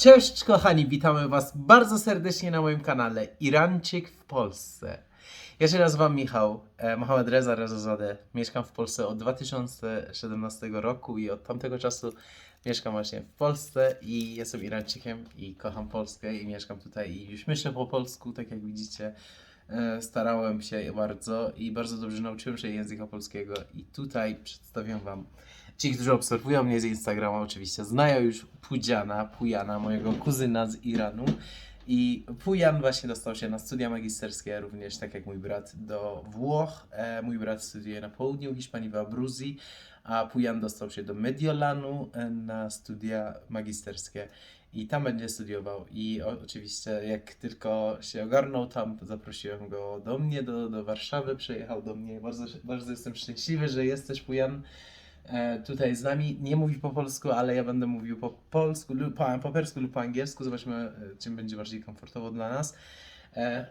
Cześć kochani, witamy Was bardzo serdecznie na moim kanale Irańczyk w Polsce. Ja się nazywam Michał, e, Mohamed Reza Rezazadeh. Mieszkam w Polsce od 2017 roku i od tamtego czasu mieszkam właśnie w Polsce i jestem Irańczykiem i kocham Polskę i mieszkam tutaj i już myślę po polsku, tak jak widzicie. E, Starałem się bardzo i bardzo dobrze nauczyłem się języka polskiego i tutaj przedstawiam Wam Ci, którzy obserwują mnie z Instagrama, oczywiście znają już Pudziana, Pujana, mojego kuzyna z Iranu. I Pujan właśnie dostał się na studia magisterskie, również tak jak mój brat, do Włoch. E, mój brat studiuje na południu Hiszpanii, w Abruzji, a Pujan dostał się do Mediolanu e, na studia magisterskie. I tam będzie studiował. I o, oczywiście, jak tylko się ogarnął tam, zaprosiłem go do mnie, do, do Warszawy. Przyjechał do mnie. Bardzo, bardzo jestem szczęśliwy, że jesteś, Pujan tutaj z nami. Nie mówi po polsku, ale ja będę mówił po polsku, lub po, po persku lub po angielsku. Zobaczmy, e, czym będzie bardziej komfortowo dla nas.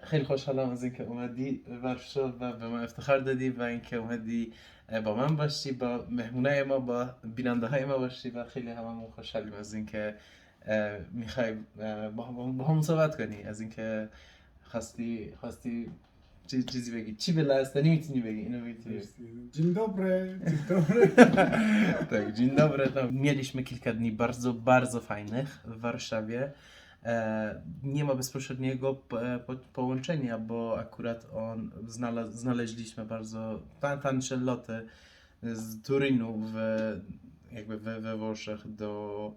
خیلی خوشحالم از اینکه اومدی ورشو و به من افتخار دادی و اینکه اومدی با من باشی با مهمونای ما با بیننده های ما باشی و خیلی هممون خوشحالیم از اینکه می‌خوای با هم صحبت کنی از اینکه خواستی خواستی Cizwiegi. Civilas, to nic nie biegi. Dzień dobry, dzień dobry. tak, dzień dobry. No, mieliśmy kilka dni bardzo, bardzo fajnych w Warszawie. E, nie ma bezpośredniego e, po, połączenia, bo akurat on znalaz, znaleźliśmy bardzo tan, loty z Turynu w, jakby we, we Włoszech do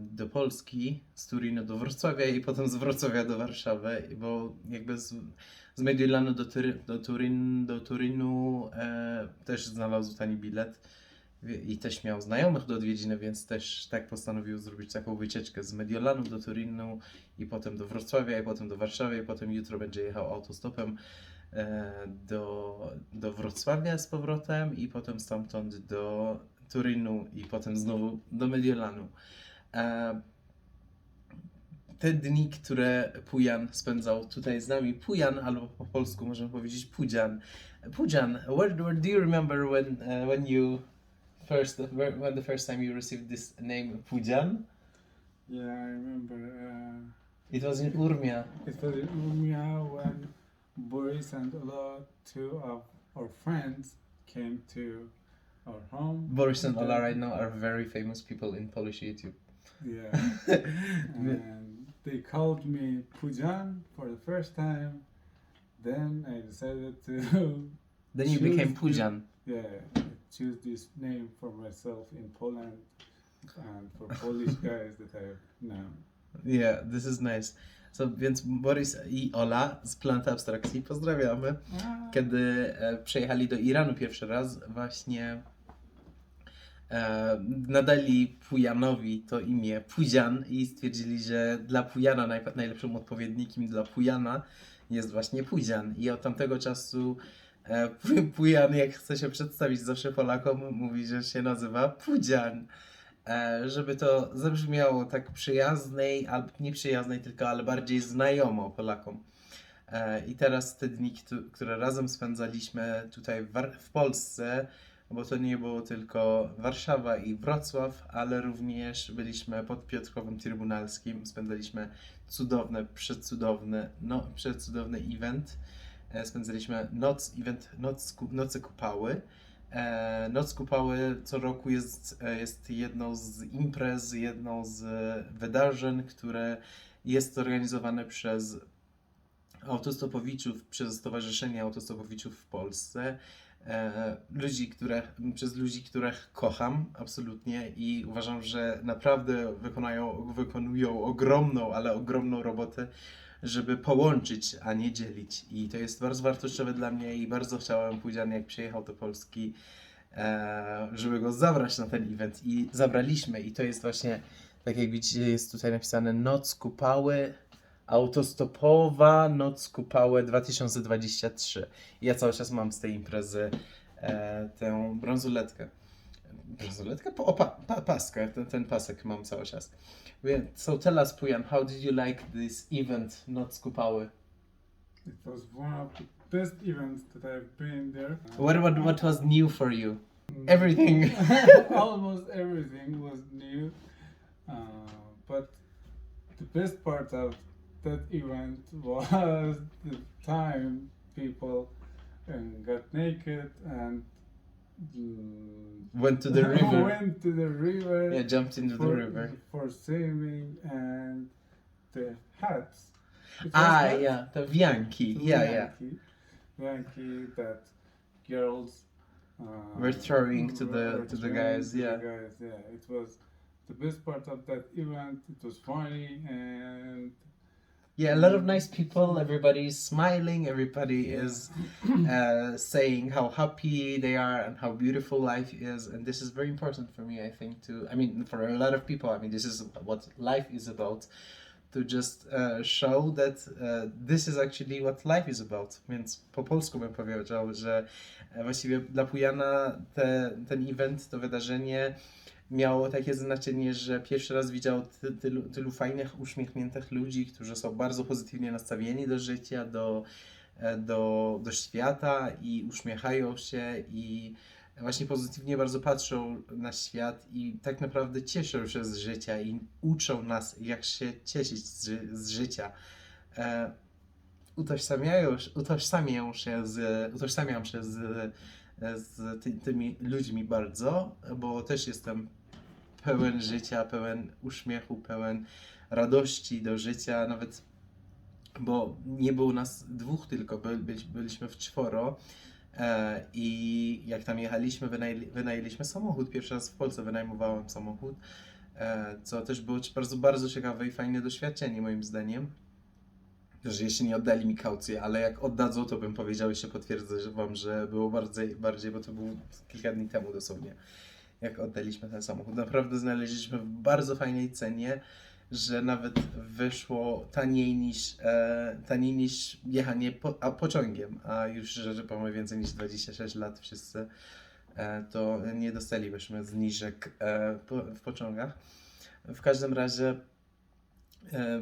do Polski, z Turinu do Wrocławia i potem z Wrocławia do Warszawy, bo jakby z, z Mediolanu do, Tury, do, Turyn, do Turynu e, też znalazł tani bilet i też miał znajomych do odwiedziny, więc też tak postanowił zrobić taką wycieczkę z Mediolanu do Turinu i potem do Wrocławia i potem do Warszawy i potem jutro będzie jechał autostopem e, do, do Wrocławia z powrotem i potem stamtąd do Turynu i potem znowu do Mediolanu. E, te dni, które Pujan spędzał tutaj z nami, Pujan albo po polsku możemy powiedzieć Pudzian. Pujan, where, where do you remember when, uh, when you first, when the first time you received this name Pujan? Yeah, I remember. Uh, It was in Urmia. it was in Urmia when Boris and a lot two of our friends came to our home. Boris and Ola right now are very famous people in Polish YouTube. Yeah, and they called me Pujan for the first time. Then I decided to, then you became the- Pujan. yeah, choose this name for myself in Poland and for Polish guys that I know. Yeah, this is nice. So, więc Boris i Ola z Planta Abstrakcji pozdrawiamy. kiedy e, przyjechali do Iranu pierwszy raz, właśnie nadali Pujanowi to imię Pujan i stwierdzili, że dla Pujana najlepszym odpowiednikiem dla Pujana jest właśnie Pudzian. I od tamtego czasu e, Pu- Pujan, jak chce się przedstawić zawsze Polakom, mówi, że się nazywa Pudzian. E, żeby to zabrzmiało tak przyjaznej, albo nie przyjaznej, tylko ale bardziej znajomo Polakom. E, I teraz te dni, któ- które razem spędzaliśmy tutaj w Polsce, bo to nie było tylko Warszawa i Wrocław, ale również byliśmy pod Piotrkowem Trybunalskim, spędzaliśmy cudowne, przecudowny, no, przecudowny event. E, Spędzaliśmy noc, event noc, Nocy Kupały. E, Noc Kupały co roku jest, e, jest jedną z imprez, jedną z wydarzeń, które jest organizowane przez autostopowiczów, przez Stowarzyszenie Autostopowiczów w Polsce. E, ludzi, które, przez ludzi, których kocham absolutnie i uważam, że naprawdę wykonają, wykonują ogromną, ale ogromną robotę, żeby połączyć, a nie dzielić. I to jest bardzo wartościowe dla mnie i bardzo chciałem Pudzian, jak przyjechał do Polski, e, żeby go zabrać na ten event i zabraliśmy i to jest właśnie, tak jak widzicie, jest tutaj napisane Noc Kupały Autostopowa Noc Kupały 2023. I ja cały czas mam z tej imprezy e, tę brązoletkę. Brązoletkę? O, pa, pa, paskę, ten, ten pasek mam cały czas. So tell us, Pujan, how did you like this event Noc Kupały? It was one of the best events that I've been there. What, what, what was new for you? Everything. Almost everything was new, uh, but the best part of that event was the time people um, got naked and Went to the river. went to the river Yeah, jumped into the river. for swimming and the hats. Ah, hats? yeah, the. The Yeah, yeah. Yankee that girls uh, Were throwing to the- to the guys, yeah. guys, yeah. It was the best part of that event. It was funny and Yeah, a lot of nice people. Everybody's smiling. Everybody is uh, saying how happy they are and how beautiful life is. And this is very important for me, I think, to, I mean, for a lot of people, I mean, this is what life is about. To just uh, show that uh, this is actually what life is about. Więc po polsku bym powiedział, że właściwie dla Pujana te, ten event, to wydarzenie miało takie znaczenie, że pierwszy raz widział ty, tylu, tylu fajnych, uśmiechniętych ludzi, którzy są bardzo pozytywnie nastawieni do życia, do, e, do, do świata i uśmiechają się i właśnie pozytywnie bardzo patrzą na świat i tak naprawdę cieszą się z życia i uczą nas, jak się cieszyć z, z życia. E, utożsamiają, się z, utożsamiam się z, z ty, tymi ludźmi bardzo, bo też jestem pełen życia, pełen uśmiechu, pełen radości do życia, nawet bo nie było nas dwóch tylko, by, byli- byliśmy w czworo e, i jak tam jechaliśmy, wynajęli, wynajęliśmy samochód, pierwszy raz w Polsce wynajmowałem samochód, e, co też było bardzo, bardzo ciekawe i fajne doświadczenie moim zdaniem, że jeszcze nie oddali mi kaucję, ale jak oddadzą, to bym powiedział się potwierdzę wam, że było bardziej, bardziej, bo to było kilka dni temu dosłownie jak oddaliśmy ten samochód. Naprawdę znaleźliśmy w bardzo fajnej cenie, że nawet wyszło taniej niż, e, taniej niż jechanie po, a pociągiem, a już że mamy więcej niż 26 lat wszyscy, e, to nie dostalibyśmy zniżek e, po, w pociągach. W każdym razie e,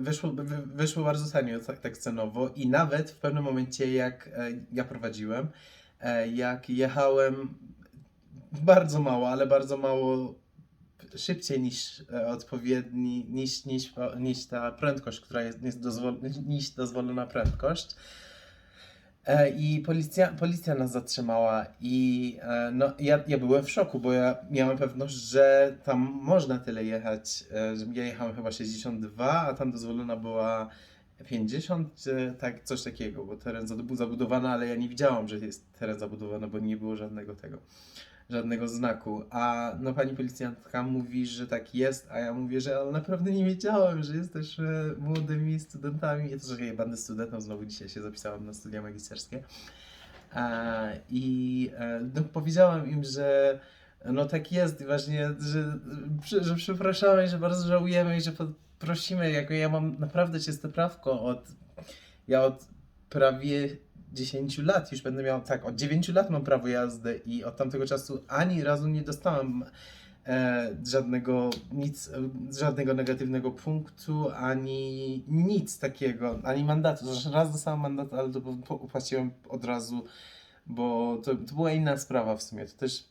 wyszło, wy- wyszło bardzo tanio, tak, tak cenowo i nawet w pewnym momencie jak e, ja prowadziłem, e, jak jechałem bardzo mało, ale bardzo mało szybciej niż e, odpowiedni, niż, niż, niż ta prędkość, która jest, jest dozwol, niż dozwolona prędkość. E, I policja, policja nas zatrzymała i e, no, ja, ja byłem w szoku, bo ja miałem pewność, że tam można tyle jechać. Ja jechałem chyba 62, a tam dozwolona była 50, czy tak, coś takiego, bo teren był zabudowany, ale ja nie widziałam, że jest teren zabudowany, bo nie było żadnego tego, żadnego znaku. A no pani policjantka mówi, że tak jest, a ja mówię, że ale naprawdę nie wiedziałem, że jesteśmy młodymi studentami. Ja też będę studentem, znowu dzisiaj się zapisałam na studia magisterskie. A, I e, no, powiedziałam im, że no tak jest i właśnie, że, że przepraszamy, że bardzo żałujemy i że prosimy, jako ja mam naprawdę czyste prawko od, ja od prawie 10 lat już będę miał, tak, od 9 lat mam prawo jazdy i od tamtego czasu ani razu nie dostałem e, żadnego, nic, e, żadnego negatywnego punktu, ani nic takiego, ani mandatu. Zresztą raz dostałem mandat, ale to upłaciłem od razu, bo to, to była inna sprawa w sumie, to też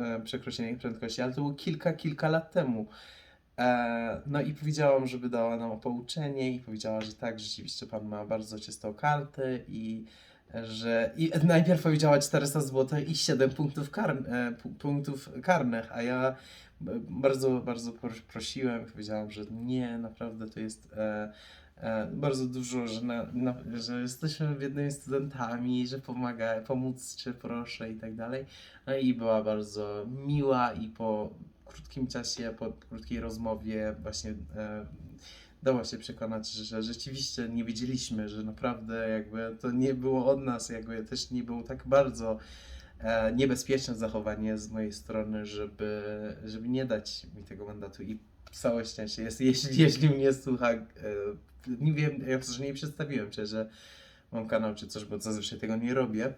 e, przekroczenie prędkości, ale to było kilka, kilka lat temu. E, no i powiedziałam, żeby dała nam pouczenie i powiedziała, że tak, rzeczywiście pan ma bardzo czystą kartę i że i najpierw powiedziała 400 zł i 7 punktów, kar, e, pu- punktów karnych, a ja bardzo, bardzo pros- prosiłem, powiedziałam, że nie, naprawdę to jest e, e, bardzo dużo, że, na, na, że jesteśmy jednymi studentami, że pomaga, pomóc czy proszę i tak dalej. No i była bardzo miła i po krótkim czasie, po krótkiej rozmowie właśnie e, dała się przekonać, że rzeczywiście nie wiedzieliśmy, że naprawdę jakby to nie było od nas, jakby też nie było tak bardzo e, niebezpieczne zachowanie z mojej strony, żeby, żeby nie dać mi tego mandatu. I całe szczęście jest, jeśli, jeśli mnie słucha, e, nie wiem, ja że nie przedstawiłem cię, że mam kanał czy coś, bo zazwyczaj tego nie robię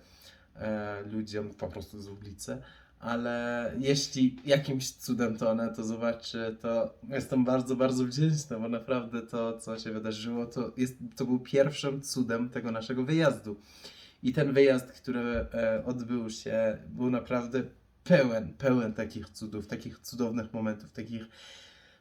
e, ludziom po prostu z ulicy, ale jeśli jakimś cudem to ona to zobaczy, to jestem bardzo, bardzo wdzięczny, bo naprawdę to, co się wydarzyło, to, jest, to był pierwszym cudem tego naszego wyjazdu. I ten wyjazd, który e, odbył się, był naprawdę pełen, pełen takich cudów, takich cudownych momentów, takich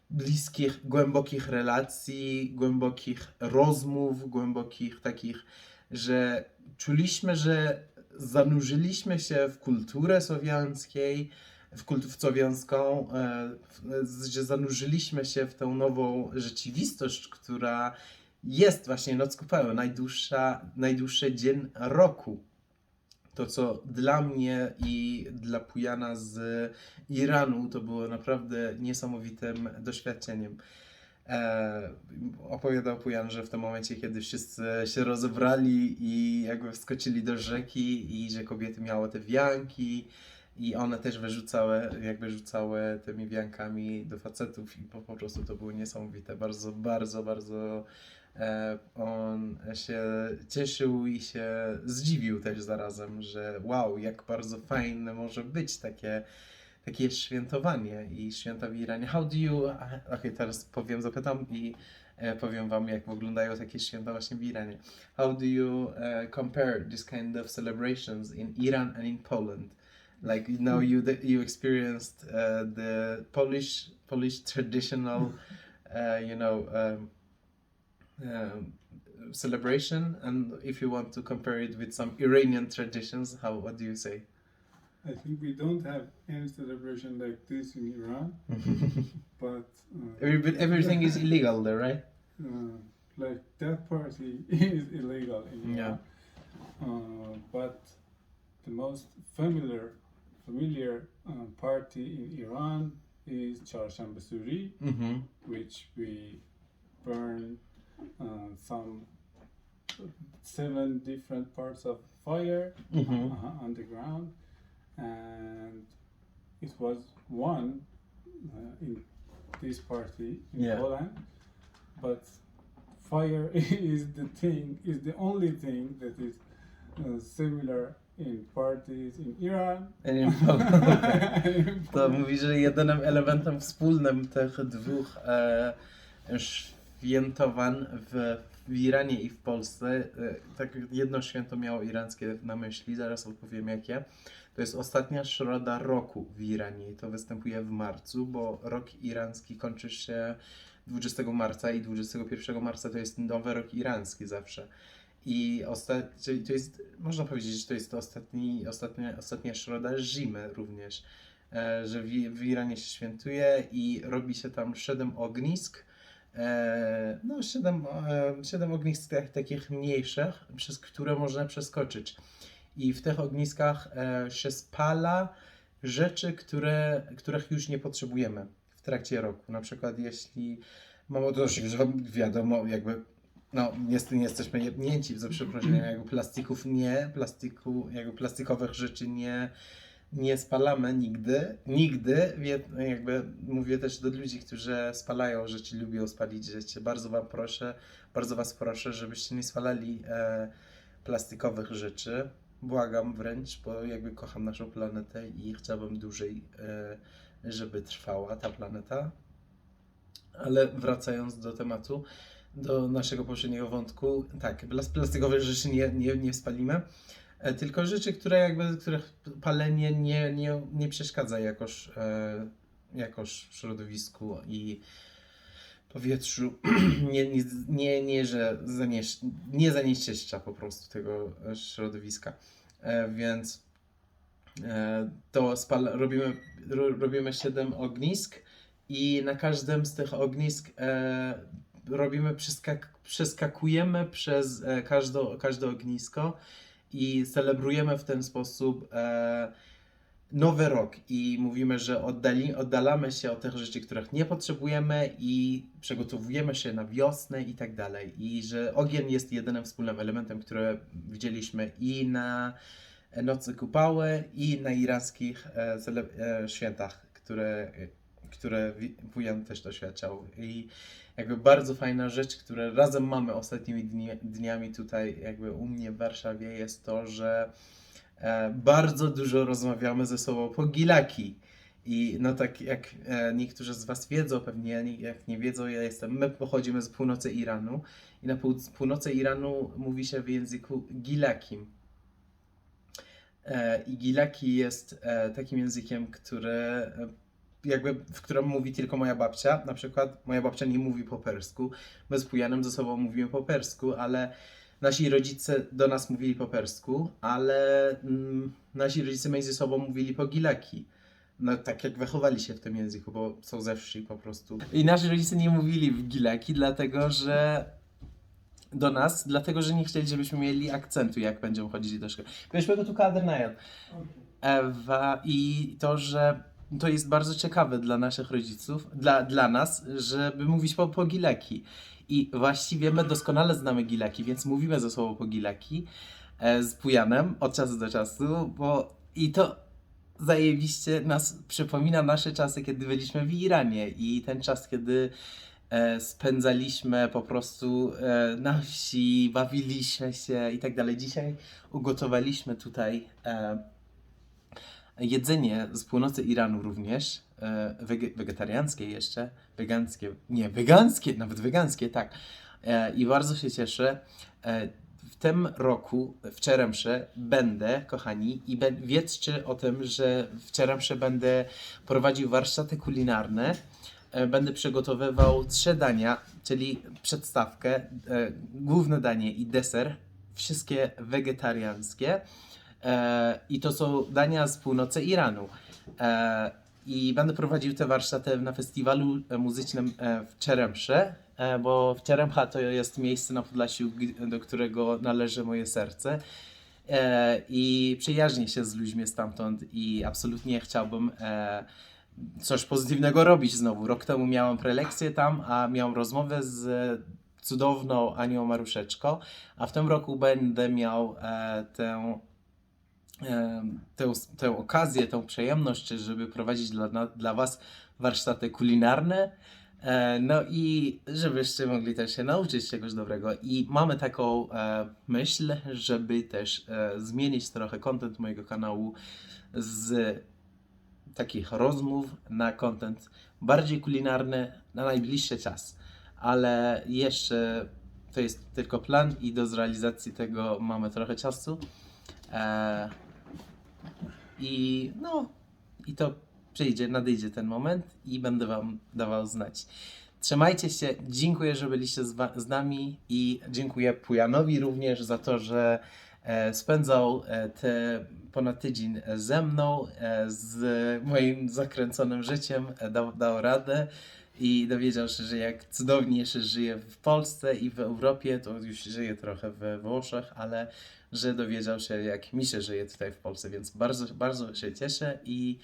bliskich, głębokich relacji, głębokich rozmów, głębokich takich, że czuliśmy, że zanurzyliśmy się w kulturę słowiańskiej, w kulturę słowiańską, e, że zanurzyliśmy się w tę nową rzeczywistość, która jest właśnie Noc Kupeł, najdłuższa, najdłuższy dzień roku. To, co dla mnie i dla Pujana z Iranu, to było naprawdę niesamowitym doświadczeniem. E, opowiadał Pujan, że w tym momencie, kiedy wszyscy się rozebrali i jakby wskoczyli do rzeki i że kobiety miały te wianki i one też wyrzucały, jakby rzucały tymi wiankami do facetów i po, po prostu to było niesamowite. Bardzo, bardzo, bardzo e, on się cieszył i się zdziwił też zarazem, że wow, jak bardzo fajne może być takie takie świętowanie i święta w Iranie. How do you... Okej, teraz powiem, zapytam i e, powiem wam, jak wyglądają takie święta właśnie w Iranie. How do you e, compare this kind of celebrations in Iran and in Poland? Like you know, you you experienced uh, the Polish Polish traditional, uh, you know, um, um, celebration, and if you want to compare it with some Iranian traditions, how what do you say? I think we don't have any celebration like this in Iran, but uh, Every, everything is illegal there, right? uh, like that party is illegal in Yeah. Iran. Uh, but the most familiar familiar uh, party in Iran is Charshamba Suri, Mm-hmm. which we burn uh, some seven different parts of fire Mm-hmm. uh, on the ground, and it was won uh, in this party in Yeah. Poland. But fire is the thing, is the only thing that is uh, similar in parties in Iran. To mówi, że jedynym elementem wspólnym tych dwóch e, świętowań w, w Iranie i w Polsce, e, tak jedno święto miało irańskie na myśli, zaraz opowiem jakie, to jest ostatnia środa roku w Iranie i to występuje w marcu, bo rok irański kończy się 20 marca i 21 marca to jest nowy rok irański zawsze. I to jest, można powiedzieć, że to jest ostatni, ostatnia, ostatnia środa zimy również, e, że w, w Iranie się świętuje i robi się tam siedem ognisk, no siedem, e, siedem ognisk tak, takich mniejszych, przez które można przeskoczyć. I w tych ogniskach e, się spala rzeczy, które, których już nie potrzebujemy w trakcie roku. Na przykład jeśli mamy to, że wiadomo, jakby no, niestety nie jesteśmy jebnięci, za przeproszeniem, jakby plastików nie, plastiku, jakby plastikowych rzeczy nie, nie spalamy nigdy, nigdy, Wie- jakby mówię też do ludzi, którzy spalają rzeczy, lubią spalić rzeczy, bardzo wam proszę, bardzo was proszę, żebyście nie spalali e, plastikowych rzeczy, błagam wręcz, bo jakby kocham naszą planetę i chciałbym dłużej, e, żeby trwała ta planeta, ale wracając do tematu, do naszego poprzedniego wątku, tak, plas- plastikowe rzeczy nie, nie, nie spalimy, tylko rzeczy, które jakby, których palenie nie, nie, nie przeszkadza jakoś, e, jakoś w środowisku i powietrzu, nie, nie, nie, że zanieś, nie zanieczyszcza po prostu tego e, środowiska, e, więc e, to spal, robimy, ro, robimy 7 ognisk i na każdym z tych ognisk e, robimy, przeskak, przeskakujemy przez e, każde, każde ognisko i celebrujemy w ten sposób e, nowy rok i mówimy, że oddali, oddalamy się od tych rzeczy, których nie potrzebujemy i przygotowujemy się na wiosnę i tak dalej. I że ogień jest jedynym wspólnym elementem, który widzieliśmy i na Nocy Kupały i na iranskich e, e, świętach, które, które wujan też doświadczał. I jakby bardzo fajna rzecz, którą razem mamy ostatnimi dni, dniami tutaj jakby u mnie w Warszawie jest to, że e, bardzo dużo rozmawiamy ze sobą po gilaki. I no tak jak e, niektórzy z Was wiedzą, pewnie nie- jak nie wiedzą, ja jestem, my pochodzimy z północy Iranu i na pół, północy Iranu mówi się w języku gilakim. E, I gilaki jest takim językiem, który jakby, w którą mówi tylko moja babcia. Na przykład moja babcia nie mówi po persku. My z Pujanem ze sobą mówimy po persku, ale nasi rodzice do nas mówili po persku, ale mm, nasi rodzice między sobą mówili po gileki. No tak jak wychowali się w tym języku, bo są ze wsi po prostu. I nasi rodzice nie mówili w gileki, dlatego że do nas, dlatego że nie chcieli, żebyśmy mieli akcentu, jak będziemy chodzili do szkoły. Wiesz, go tu kadernajan. Ewa i to, że to jest bardzo ciekawe dla naszych rodziców, dla, dla nas, żeby mówić po, po gileki. I właściwie my doskonale znamy gileki, więc mówimy ze sobą po gileki e, z Pujanem od czasu do czasu, bo i to zajebiście nas przypomina nasze czasy, kiedy byliśmy w Iranie i ten czas, kiedy e, spędzaliśmy po prostu e, na wsi, bawiliśmy się i tak dalej. Dzisiaj ugotowaliśmy tutaj e, jedzenie z północy Iranu również, e, wege, wegetariańskie jeszcze, weganskie, nie, weganskie, nawet weganskie, tak. E, I bardzo się cieszę. E, w tym roku w Czeremsze będę, kochani, i be, wiedzcie o tym, że w Czeremsze będę prowadził warsztaty kulinarne. Będę przygotowywał trzy dania, czyli przedstawkę, główne danie i deser, wszystkie wegetariańskie. E, I to są dania z północy Iranu. E, I będę prowadził te warsztaty na festiwalu muzycznym e, w Czeremsze, bo w Czeremcha to jest miejsce na Podlasiu, do którego należy moje serce. I przyjaźnię się z ludźmi stamtąd i absolutnie chciałbym coś pozytywnego robić znowu. Rok temu miałem prelekcję tam, a miałem rozmowę z cudowną Anią Maruszeczko, a w tym roku będę miał tę tę, tę okazję, tę przyjemność, żeby prowadzić dla, dla Was warsztaty kulinarne. E, No i żebyście mogli też się nauczyć czegoś dobrego. I mamy taką e, myśl, żeby też e, zmienić trochę content mojego kanału z takich rozmów na content bardziej kulinarny na najbliższy czas. Ale jeszcze to jest tylko plan i do zrealizacji tego mamy trochę czasu. I no, i to przyjdzie, nadejdzie ten moment i będę Wam dawał znać. Trzymajcie się, dziękuję, że byliście z, z nami i dziękuję Pujanowi również za to, że e, spędzał e, te ponad tydzień ze mną, e, z moim zakręconym życiem, e, dał, dał radę i dowiedział się, że jak cudownie się żyje w Polsce i w Europie, to już żyje trochę we Włoszech, ale że dowiedział się, jak mi się żyje tutaj w Polsce, więc bardzo, bardzo się cieszę i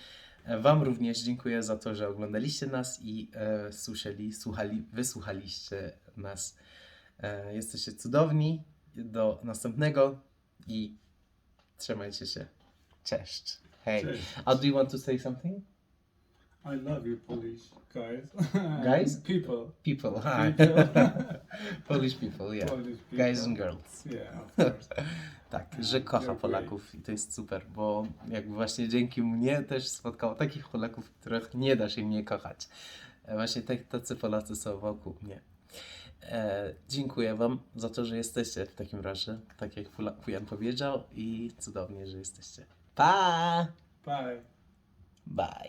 e, Wam również dziękuję za to, że oglądaliście nas i e, słyszeli, słuchali, wysłuchaliście nas. E, jesteście cudowni. Do następnego i trzymajcie się. Cześć. Hej. Cześć. Uh, do you want to say something? I love you, Polish guys. Guys? People. People. Hi. People. Polish people, yeah. Polish people. Guys and girls. Yeah, of course. Tak, że kocha. Polaków i to jest super, bo jakby właśnie dzięki mnie też spotkało takich Polaków, których nie da się nie kochać. E, Właśnie tak, tacy Polacy są wokół mnie. E, dziękuję Wam za to, że jesteście w takim razie, tak jak Fujan powiedział i cudownie, że jesteście. Pa! Bye. Bye!